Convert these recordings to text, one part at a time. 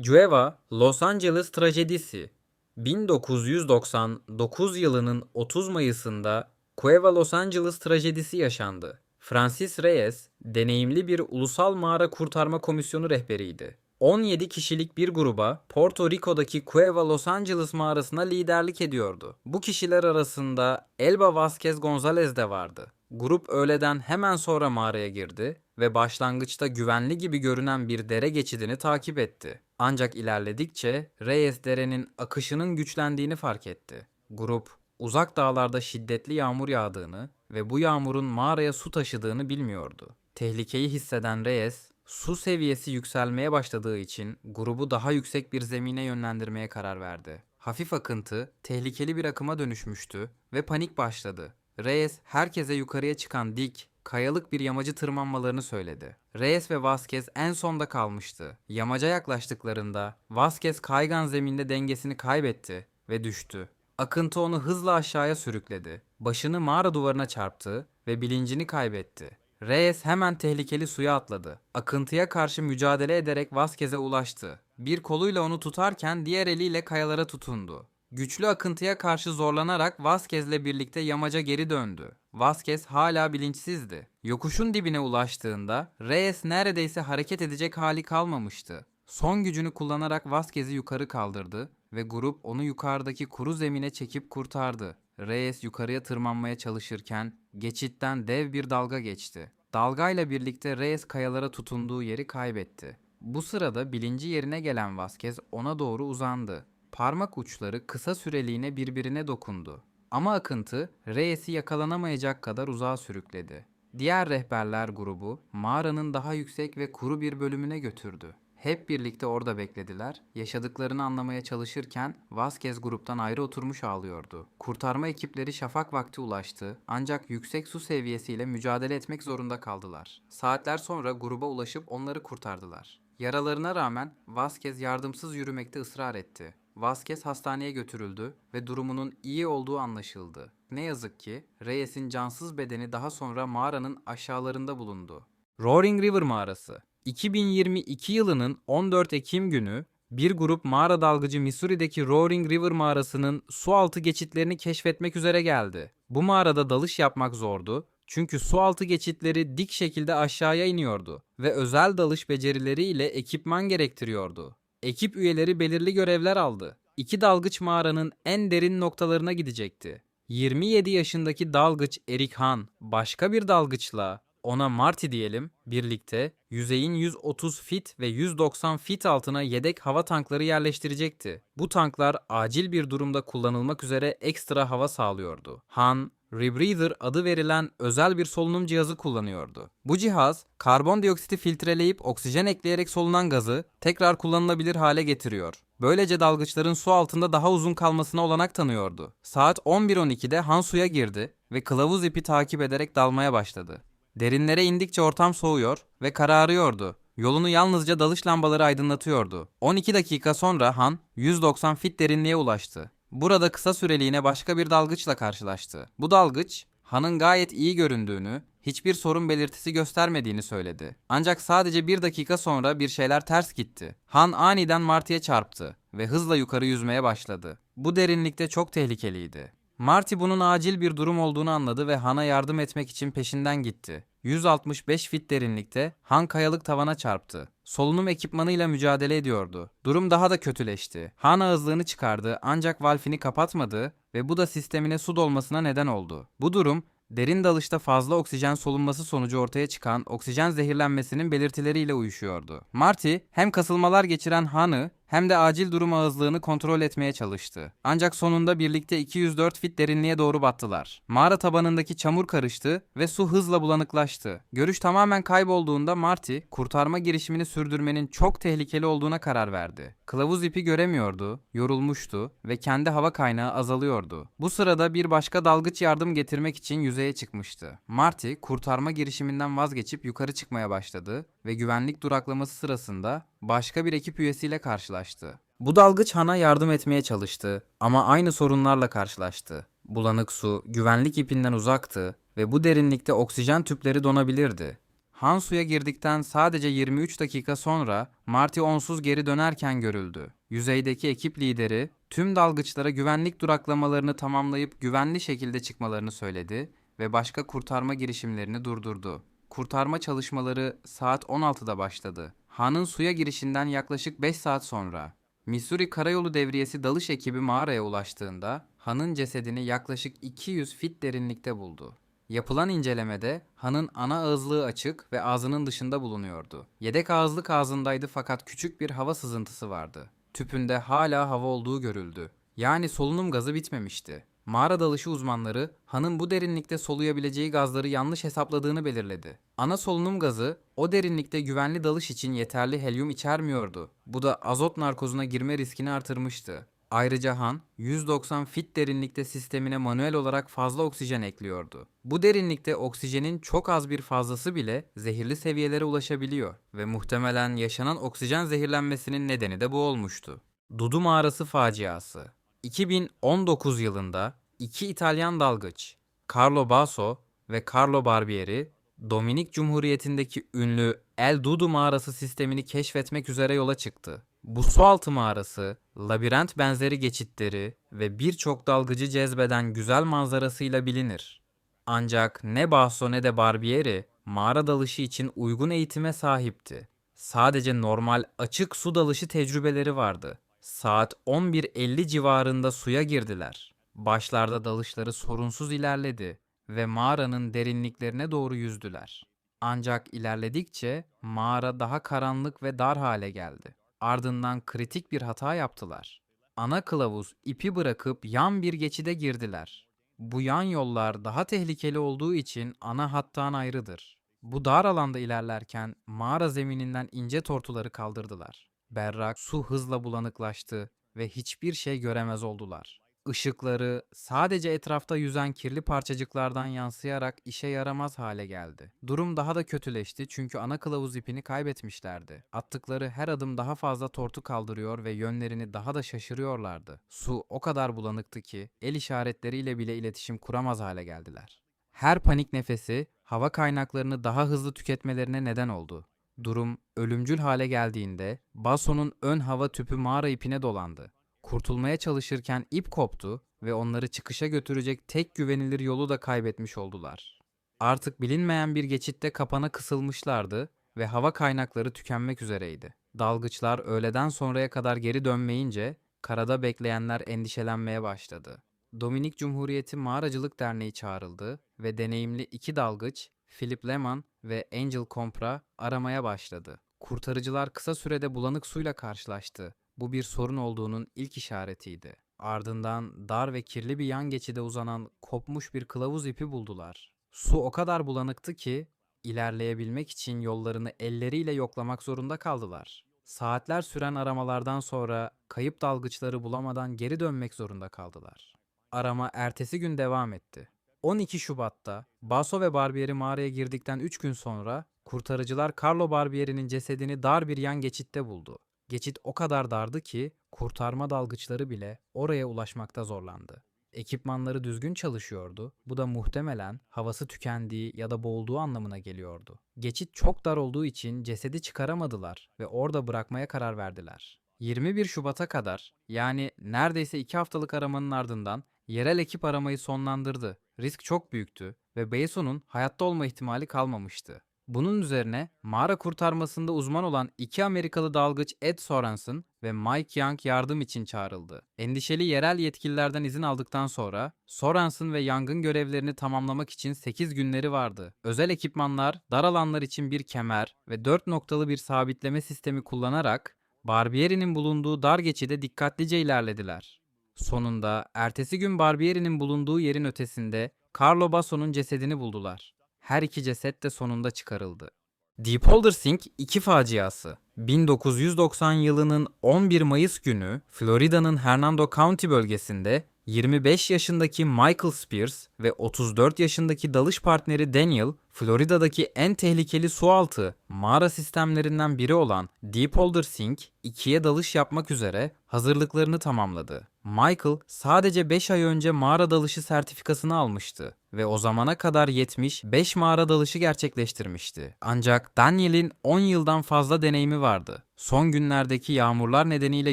Cueva, Los Angeles trajedisi 1999 yılının 30 Mayıs'ında Cueva Los Angeles trajedisi yaşandı. Francis Reyes, deneyimli bir ulusal mağara kurtarma komisyonu rehberiydi. 17 kişilik bir gruba Porto Rico'daki Cueva Los Angeles mağarasına liderlik ediyordu. Bu kişiler arasında Elba Vasquez Gonzalez de vardı. Grup öğleden hemen sonra mağaraya girdi ve başlangıçta güvenli gibi görünen bir dere geçidini takip etti. Ancak ilerledikçe Reyes derenin akışının güçlendiğini fark etti. Grup uzak dağlarda şiddetli yağmur yağdığını ve bu yağmurun mağaraya su taşıdığını bilmiyordu. Tehlikeyi hisseden Reyes, su seviyesi yükselmeye başladığı için grubu daha yüksek bir zemine yönlendirmeye karar verdi. Hafif akıntı tehlikeli bir akıma dönüşmüştü ve panik başladı. Reyes herkese yukarıya çıkan dik, kayalık bir yamacı tırmanmalarını söyledi. Reyes ve Vasquez en sonda kalmıştı. Yamaca yaklaştıklarında Vasquez kaygan zeminde dengesini kaybetti ve düştü. Akıntı onu hızla aşağıya sürükledi. Başını mağara duvarına çarptı ve bilincini kaybetti. Reyes hemen tehlikeli suya atladı. Akıntıya karşı mücadele ederek Vasquez'e ulaştı. Bir koluyla onu tutarken diğer eliyle kayalara tutundu. Güçlü akıntıya karşı zorlanarak Vasquez'le birlikte yamaca geri döndü. Vasquez hala bilinçsizdi. Yokuşun dibine ulaştığında Reyes neredeyse hareket edecek hali kalmamıştı. Son gücünü kullanarak Vasquez'i yukarı kaldırdı ve grup onu yukarıdaki kuru zemine çekip kurtardı. Reyes yukarıya tırmanmaya çalışırken geçitten dev bir dalga geçti. Dalgayla birlikte Reyes kayalara tutunduğu yeri kaybetti. Bu sırada bilinci yerine gelen Vasquez ona doğru uzandı. Parmak uçları kısa süreliğine birbirine dokundu. Ama akıntı Reyes'i yakalanamayacak kadar uzağa sürükledi. Diğer rehberler grubu mağaranın daha yüksek ve kuru bir bölümüne götürdü. Hep birlikte orada beklediler. Yaşadıklarını anlamaya çalışırken Vasquez gruptan ayrı oturmuş ağlıyordu. Kurtarma ekipleri şafak vakti ulaştı ancak yüksek su seviyesiyle mücadele etmek zorunda kaldılar. Saatler sonra gruba ulaşıp onları kurtardılar. Yaralarına rağmen Vasquez yardımsız yürümekte ısrar etti. Vasquez hastaneye götürüldü ve durumunun iyi olduğu anlaşıldı. Ne yazık ki Reyes'in cansız bedeni daha sonra mağaranın aşağılarında bulundu. Roaring River Mağarası 2022 yılının 14 Ekim günü bir grup mağara dalgıcı Missouri'deki Roaring River mağarasının su altı geçitlerini keşfetmek üzere geldi. Bu mağarada dalış yapmak zordu çünkü su altı geçitleri dik şekilde aşağıya iniyordu ve özel dalış becerileriyle ekipman gerektiriyordu. Ekip üyeleri belirli görevler aldı. İki dalgıç mağaranın en derin noktalarına gidecekti. 27 yaşındaki dalgıç Erik Han başka bir dalgıçla ona Marty diyelim birlikte yüzeyin 130 fit ve 190 fit altına yedek hava tankları yerleştirecekti. Bu tanklar acil bir durumda kullanılmak üzere ekstra hava sağlıyordu. Han, Rebreather adı verilen özel bir solunum cihazı kullanıyordu. Bu cihaz karbondioksiti filtreleyip oksijen ekleyerek solunan gazı tekrar kullanılabilir hale getiriyor. Böylece dalgıçların su altında daha uzun kalmasına olanak tanıyordu. Saat 11.12'de Han suya girdi ve kılavuz ipi takip ederek dalmaya başladı. Derinlere indikçe ortam soğuyor ve kararıyordu. Yolunu yalnızca dalış lambaları aydınlatıyordu. 12 dakika sonra Han 190 fit derinliğe ulaştı. Burada kısa süreliğine başka bir dalgıçla karşılaştı. Bu dalgıç Han'ın gayet iyi göründüğünü, hiçbir sorun belirtisi göstermediğini söyledi. Ancak sadece bir dakika sonra bir şeyler ters gitti. Han aniden Marty'ye çarptı ve hızla yukarı yüzmeye başladı. Bu derinlikte çok tehlikeliydi. Marty bunun acil bir durum olduğunu anladı ve Han'a yardım etmek için peşinden gitti. 165 fit derinlikte Han kayalık tavana çarptı. Solunum ekipmanıyla mücadele ediyordu. Durum daha da kötüleşti. Han ağızlığını çıkardı ancak valfini kapatmadı ve bu da sistemine su dolmasına neden oldu. Bu durum derin dalışta fazla oksijen solunması sonucu ortaya çıkan oksijen zehirlenmesinin belirtileriyle uyuşuyordu. Marty hem kasılmalar geçiren Han'ı hem de acil durum ağızlığını kontrol etmeye çalıştı. Ancak sonunda birlikte 204 fit derinliğe doğru battılar. Mağara tabanındaki çamur karıştı ve su hızla bulanıklaştı. Görüş tamamen kaybolduğunda Marty, kurtarma girişimini sürdürmenin çok tehlikeli olduğuna karar verdi. Kılavuz ipi göremiyordu, yorulmuştu ve kendi hava kaynağı azalıyordu. Bu sırada bir başka dalgıç yardım getirmek için yüzeye çıkmıştı. Marty, kurtarma girişiminden vazgeçip yukarı çıkmaya başladı ve güvenlik duraklaması sırasında başka bir ekip üyesiyle karşılaştı. Bu dalgıç Han'a yardım etmeye çalıştı ama aynı sorunlarla karşılaştı. Bulanık su güvenlik ipinden uzaktı ve bu derinlikte oksijen tüpleri donabilirdi. Han suya girdikten sadece 23 dakika sonra Marty onsuz geri dönerken görüldü. Yüzeydeki ekip lideri tüm dalgıçlara güvenlik duraklamalarını tamamlayıp güvenli şekilde çıkmalarını söyledi ve başka kurtarma girişimlerini durdurdu. Kurtarma çalışmaları saat 16'da başladı. Han'ın suya girişinden yaklaşık 5 saat sonra Missouri Karayolu Devriyesi dalış ekibi mağaraya ulaştığında Han'ın cesedini yaklaşık 200 fit derinlikte buldu. Yapılan incelemede Han'ın ana ağızlığı açık ve ağzının dışında bulunuyordu. Yedek ağızlık ağzındaydı fakat küçük bir hava sızıntısı vardı. Tüpünde hala hava olduğu görüldü. Yani solunum gazı bitmemişti. Mağara dalışı uzmanları Han'ın bu derinlikte soluyabileceği gazları yanlış hesapladığını belirledi. Ana solunum gazı o derinlikte güvenli dalış için yeterli helyum içermiyordu. Bu da azot narkozuna girme riskini artırmıştı. Ayrıca Han 190 fit derinlikte sistemine manuel olarak fazla oksijen ekliyordu. Bu derinlikte oksijenin çok az bir fazlası bile zehirli seviyelere ulaşabiliyor ve muhtemelen yaşanan oksijen zehirlenmesinin nedeni de bu olmuştu. Dudu Mağarası faciası 2019 yılında iki İtalyan dalgıç Carlo Basso ve Carlo Barbieri Dominik Cumhuriyeti'ndeki ünlü El Dudu mağarası sistemini keşfetmek üzere yola çıktı. Bu sualtı mağarası, labirent benzeri geçitleri ve birçok dalgıcı cezbeden güzel manzarasıyla bilinir. Ancak ne Basso ne de Barbieri mağara dalışı için uygun eğitime sahipti. Sadece normal açık su dalışı tecrübeleri vardı. Saat 11.50 civarında suya girdiler. Başlarda dalışları sorunsuz ilerledi ve mağaranın derinliklerine doğru yüzdüler. Ancak ilerledikçe mağara daha karanlık ve dar hale geldi. Ardından kritik bir hata yaptılar. Ana kılavuz ipi bırakıp yan bir geçide girdiler. Bu yan yollar daha tehlikeli olduğu için ana hattan ayrıdır. Bu dar alanda ilerlerken mağara zemininden ince tortuları kaldırdılar. Berrak su hızla bulanıklaştı ve hiçbir şey göremez oldular. Işıkları sadece etrafta yüzen kirli parçacıklardan yansıyarak işe yaramaz hale geldi. Durum daha da kötüleşti çünkü ana kılavuz ipini kaybetmişlerdi. Attıkları her adım daha fazla tortu kaldırıyor ve yönlerini daha da şaşırıyorlardı. Su o kadar bulanıktı ki el işaretleriyle bile iletişim kuramaz hale geldiler. Her panik nefesi hava kaynaklarını daha hızlı tüketmelerine neden oldu. Durum ölümcül hale geldiğinde Basso'nun ön hava tüpü mağara ipine dolandı. Kurtulmaya çalışırken ip koptu ve onları çıkışa götürecek tek güvenilir yolu da kaybetmiş oldular. Artık bilinmeyen bir geçitte kapana kısılmışlardı ve hava kaynakları tükenmek üzereydi. Dalgıçlar öğleden sonraya kadar geri dönmeyince karada bekleyenler endişelenmeye başladı. Dominik Cumhuriyeti Mağaracılık Derneği çağrıldı ve deneyimli iki dalgıç Philip Lehman ve Angel Compra aramaya başladı. Kurtarıcılar kısa sürede bulanık suyla karşılaştı. Bu bir sorun olduğunun ilk işaretiydi. Ardından dar ve kirli bir yan geçide uzanan kopmuş bir kılavuz ipi buldular. Su o kadar bulanıktı ki ilerleyebilmek için yollarını elleriyle yoklamak zorunda kaldılar. Saatler süren aramalardan sonra kayıp dalgıçları bulamadan geri dönmek zorunda kaldılar. Arama ertesi gün devam etti. 12 Şubat'ta Basso ve Barbieri mağaraya girdikten 3 gün sonra kurtarıcılar Carlo Barbieri'nin cesedini dar bir yan geçitte buldu. Geçit o kadar dardı ki kurtarma dalgıçları bile oraya ulaşmakta zorlandı. Ekipmanları düzgün çalışıyordu. Bu da muhtemelen havası tükendiği ya da boğulduğu anlamına geliyordu. Geçit çok dar olduğu için cesedi çıkaramadılar ve orada bırakmaya karar verdiler. 21 Şubat'a kadar yani neredeyse 2 haftalık aramanın ardından yerel ekip aramayı sonlandırdı. Risk çok büyüktü ve Bason'un hayatta olma ihtimali kalmamıştı. Bunun üzerine mağara kurtarmasında uzman olan iki Amerikalı dalgıç Ed Sorensen ve Mike Young yardım için çağrıldı. Endişeli yerel yetkililerden izin aldıktan sonra Sorensen ve Young'ın görevlerini tamamlamak için 8 günleri vardı. Özel ekipmanlar, dar alanlar için bir kemer ve 4 noktalı bir sabitleme sistemi kullanarak Barbieri'nin bulunduğu dar geçide dikkatlice ilerlediler. Sonunda ertesi gün Barbieri'nin bulunduğu yerin ötesinde Carlo Basso'nun cesedini buldular. Her iki ceset de sonunda çıkarıldı. Deepwater Sink 2 faciası 1990 yılının 11 Mayıs günü Florida'nın Hernando County bölgesinde 25 yaşındaki Michael Spears ve 34 yaşındaki dalış partneri Daniel, Florida'daki en tehlikeli sualtı mağara sistemlerinden biri olan Deepwater Sink 2'ye dalış yapmak üzere hazırlıklarını tamamladı. Michael sadece 5 ay önce mağara dalışı sertifikasını almıştı ve o zamana kadar yetmiş 5 mağara dalışı gerçekleştirmişti. Ancak Daniel'in 10 yıldan fazla deneyimi vardı. Son günlerdeki yağmurlar nedeniyle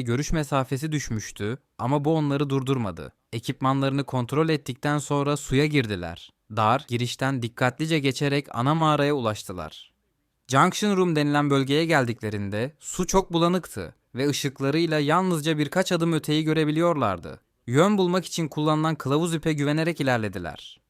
görüş mesafesi düşmüştü ama bu onları durdurmadı. Ekipmanlarını kontrol ettikten sonra suya girdiler. Dar, girişten dikkatlice geçerek ana mağaraya ulaştılar. Junction Room denilen bölgeye geldiklerinde su çok bulanıktı ve ışıklarıyla yalnızca birkaç adım öteyi görebiliyorlardı. Yön bulmak için kullanılan kılavuz ipe güvenerek ilerlediler.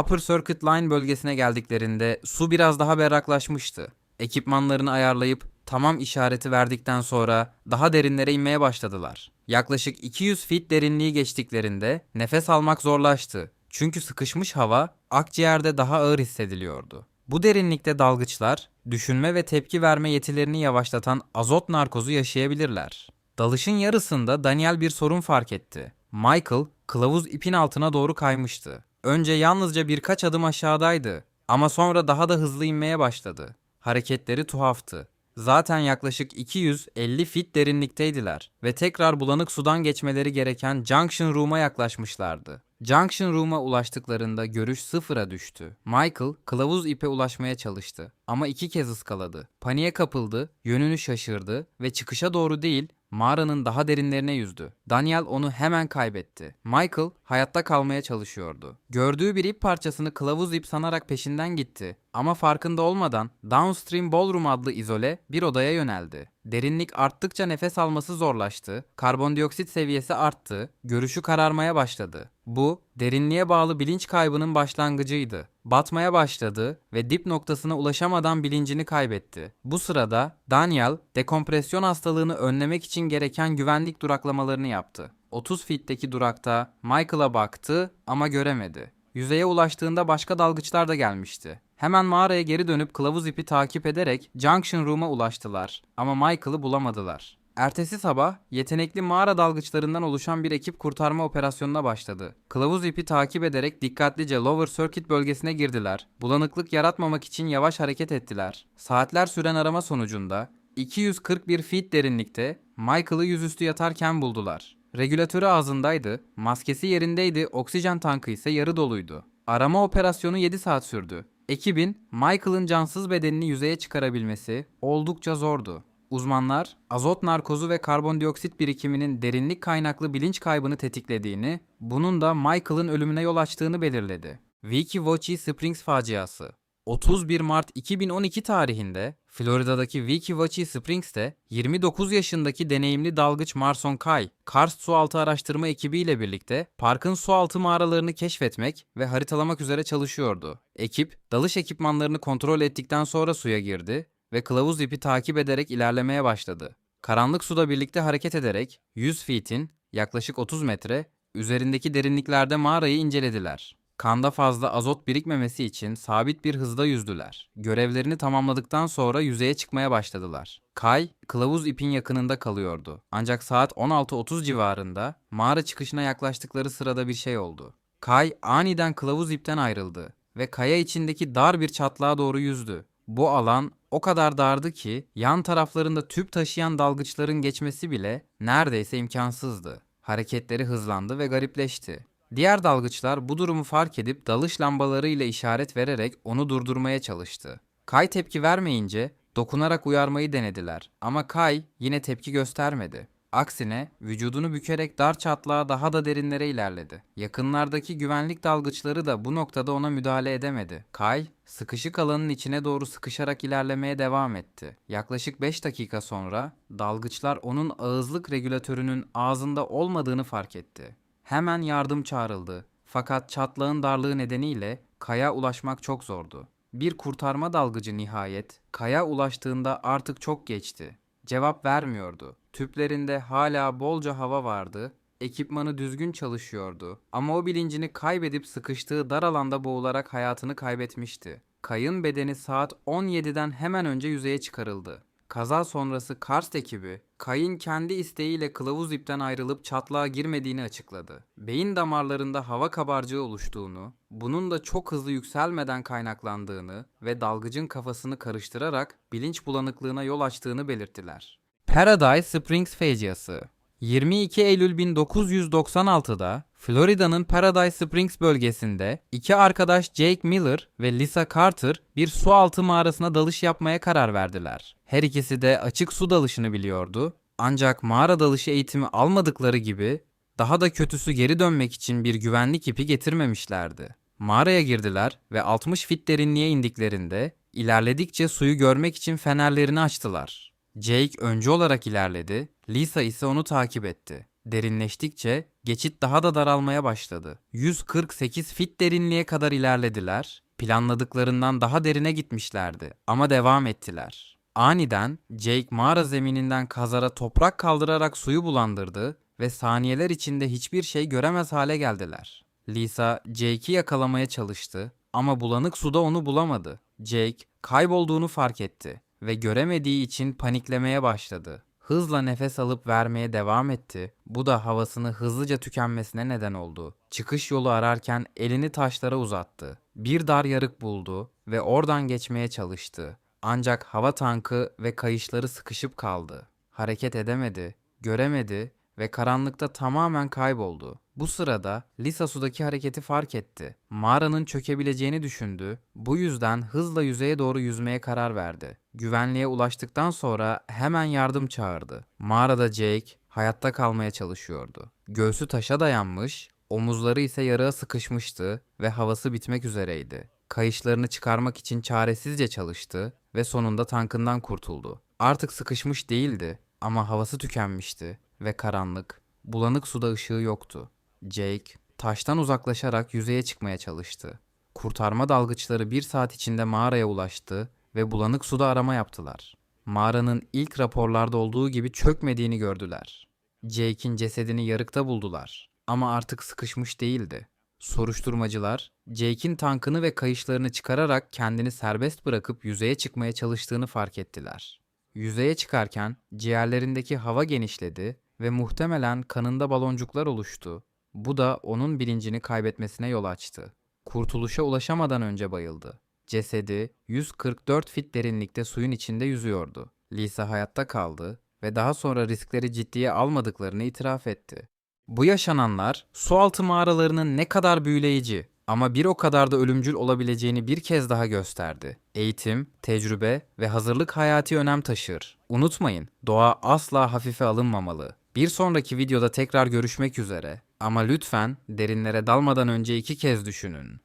Upper Circuit Line bölgesine geldiklerinde su biraz daha berraklaşmıştı. Ekipmanlarını ayarlayıp tamam işareti verdikten sonra daha derinlere inmeye başladılar. Yaklaşık 200 feet derinliği geçtiklerinde nefes almak zorlaştı. Çünkü sıkışmış hava akciğerde daha ağır hissediliyordu. Bu derinlikte dalgıçlar düşünme ve tepki verme yetilerini yavaşlatan azot narkozu yaşayabilirler. Dalışın yarısında Daniel bir sorun fark etti. Michael kılavuz ipin altına doğru kaymıştı. Önce yalnızca birkaç adım aşağıdaydı ama sonra daha da hızlı inmeye başladı. Hareketleri tuhaftı. Zaten yaklaşık 250 fit derinlikteydiler ve tekrar bulanık sudan geçmeleri gereken Junction Room'a yaklaşmışlardı. Junction Room'a ulaştıklarında görüş sıfıra düştü. Michael kılavuz ipe ulaşmaya çalıştı ama iki kez ıskaladı. Paniğe kapıldı, yönünü şaşırdı ve çıkışa doğru değil mağaranın daha derinlerine yüzdü. Daniel onu hemen kaybetti. Michael hayatta kalmaya çalışıyordu. Gördüğü bir ip parçasını kılavuz ip sanarak peşinden gitti. Ama farkında olmadan Downstream Ballroom adlı izole bir odaya yöneldi. Derinlik arttıkça nefes alması zorlaştı, karbondioksit seviyesi arttı, görüşü kararmaya başladı. Bu, derinliğe bağlı bilinç kaybının başlangıcıydı. Batmaya başladı ve dip noktasına ulaşamadan bilincini kaybetti. Bu sırada Daniel, dekompresyon hastalığını önlemek için gereken güvenlik duraklamalarını yaptı. 30 fitteki durakta Michael'a baktı ama göremedi. Yüzeye ulaştığında başka dalgıçlar da gelmişti. Hemen mağaraya geri dönüp kılavuz ipi takip ederek Junction Room'a ulaştılar ama Michael'ı bulamadılar. Ertesi sabah yetenekli mağara dalgıçlarından oluşan bir ekip kurtarma operasyonuna başladı. Kılavuz ipi takip ederek dikkatlice Lower Circuit bölgesine girdiler. Bulanıklık yaratmamak için yavaş hareket ettiler. Saatler süren arama sonucunda 241 feet derinlikte Michael'ı yüzüstü yatarken buldular. Regülatörü ağzındaydı, maskesi yerindeydi, oksijen tankı ise yarı doluydu. Arama operasyonu 7 saat sürdü. Ekibin Michael'ın cansız bedenini yüzeye çıkarabilmesi oldukça zordu. Uzmanlar azot narkozu ve karbondioksit birikiminin derinlik kaynaklı bilinç kaybını tetiklediğini, bunun da Michael'ın ölümüne yol açtığını belirledi. Weeki Springs faciası 31 Mart 2012 tarihinde Florida'daki Weeki Springs'te 29 yaşındaki deneyimli dalgıç Marson Kay, Karst Sualtı Araştırma ekibiyle birlikte parkın sualtı mağaralarını keşfetmek ve haritalamak üzere çalışıyordu. Ekip, dalış ekipmanlarını kontrol ettikten sonra suya girdi ve kılavuz ipi takip ederek ilerlemeye başladı. Karanlık suda birlikte hareket ederek 100 feet'in yaklaşık 30 metre üzerindeki derinliklerde mağarayı incelediler. Kanda fazla azot birikmemesi için sabit bir hızda yüzdüler. Görevlerini tamamladıktan sonra yüzeye çıkmaya başladılar. Kay, kılavuz ipin yakınında kalıyordu. Ancak saat 16.30 civarında mağara çıkışına yaklaştıkları sırada bir şey oldu. Kay aniden kılavuz ipten ayrıldı ve kaya içindeki dar bir çatlağa doğru yüzdü. Bu alan o kadar dardı ki yan taraflarında tüp taşıyan dalgıçların geçmesi bile neredeyse imkansızdı. Hareketleri hızlandı ve garipleşti. Diğer dalgıçlar bu durumu fark edip dalış lambalarıyla işaret vererek onu durdurmaya çalıştı. Kay tepki vermeyince dokunarak uyarmayı denediler ama Kay yine tepki göstermedi. Aksine vücudunu bükerek dar çatlağa daha da derinlere ilerledi. Yakınlardaki güvenlik dalgıçları da bu noktada ona müdahale edemedi. Kay, sıkışık alanın içine doğru sıkışarak ilerlemeye devam etti. Yaklaşık 5 dakika sonra dalgıçlar onun ağızlık regülatörünün ağzında olmadığını fark etti. Hemen yardım çağrıldı. Fakat çatlağın darlığı nedeniyle kaya ulaşmak çok zordu. Bir kurtarma dalgıcı nihayet kaya ulaştığında artık çok geçti. Cevap vermiyordu. Tüplerinde hala bolca hava vardı. Ekipmanı düzgün çalışıyordu. Ama o bilincini kaybedip sıkıştığı dar alanda boğularak hayatını kaybetmişti. Kayın bedeni saat 17'den hemen önce yüzeye çıkarıldı. Kaza sonrası Karst ekibi, Kayın kendi isteğiyle kılavuz ipten ayrılıp çatlağa girmediğini açıkladı. Beyin damarlarında hava kabarcığı oluştuğunu, bunun da çok hızlı yükselmeden kaynaklandığını ve dalgıcın kafasını karıştırarak bilinç bulanıklığına yol açtığını belirttiler. Paradise Springs faciası 22 Eylül 1996'da Florida'nın Paradise Springs bölgesinde iki arkadaş Jake Miller ve Lisa Carter bir su altı mağarasına dalış yapmaya karar verdiler. Her ikisi de açık su dalışını biliyordu. Ancak mağara dalışı eğitimi almadıkları gibi daha da kötüsü geri dönmek için bir güvenlik ipi getirmemişlerdi. Mağaraya girdiler ve 60 fit derinliğe indiklerinde ilerledikçe suyu görmek için fenerlerini açtılar. Jake önce olarak ilerledi, Lisa ise onu takip etti. Derinleştikçe geçit daha da daralmaya başladı. 148 fit derinliğe kadar ilerlediler. Planladıklarından daha derine gitmişlerdi ama devam ettiler. Aniden Jake mağara zemininden kazara toprak kaldırarak suyu bulandırdı ve saniyeler içinde hiçbir şey göremez hale geldiler. Lisa Jake'i yakalamaya çalıştı ama bulanık suda onu bulamadı. Jake kaybolduğunu fark etti ve göremediği için paniklemeye başladı. Hızla nefes alıp vermeye devam etti. Bu da havasını hızlıca tükenmesine neden oldu. Çıkış yolu ararken elini taşlara uzattı. Bir dar yarık buldu ve oradan geçmeye çalıştı. Ancak hava tankı ve kayışları sıkışıp kaldı. Hareket edemedi, göremedi ve karanlıkta tamamen kayboldu. Bu sırada Lisa sudaki hareketi fark etti. Mağaranın çökebileceğini düşündü. Bu yüzden hızla yüzeye doğru yüzmeye karar verdi. Güvenliğe ulaştıktan sonra hemen yardım çağırdı. Mağarada Jake hayatta kalmaya çalışıyordu. Göğsü taşa dayanmış, omuzları ise yarığa sıkışmıştı ve havası bitmek üzereydi. Kayışlarını çıkarmak için çaresizce çalıştı ve sonunda tankından kurtuldu. Artık sıkışmış değildi ama havası tükenmişti ve karanlık, bulanık suda ışığı yoktu. Jake taştan uzaklaşarak yüzeye çıkmaya çalıştı. Kurtarma dalgıçları bir saat içinde mağaraya ulaştı ve bulanık suda arama yaptılar. Mağaranın ilk raporlarda olduğu gibi çökmediğini gördüler. Jake'in cesedini yarıkta buldular ama artık sıkışmış değildi. Soruşturmacılar, Jake'in tankını ve kayışlarını çıkararak kendini serbest bırakıp yüzeye çıkmaya çalıştığını fark ettiler. Yüzeye çıkarken ciğerlerindeki hava genişledi ve muhtemelen kanında baloncuklar oluştu. Bu da onun bilincini kaybetmesine yol açtı. Kurtuluşa ulaşamadan önce bayıldı. Cesedi 144 fit derinlikte suyun içinde yüzüyordu. Lisa hayatta kaldı ve daha sonra riskleri ciddiye almadıklarını itiraf etti. Bu yaşananlar sualtı mağaralarının ne kadar büyüleyici ama bir o kadar da ölümcül olabileceğini bir kez daha gösterdi. Eğitim, tecrübe ve hazırlık hayati önem taşır. Unutmayın, doğa asla hafife alınmamalı. Bir sonraki videoda tekrar görüşmek üzere. Ama lütfen derinlere dalmadan önce iki kez düşünün.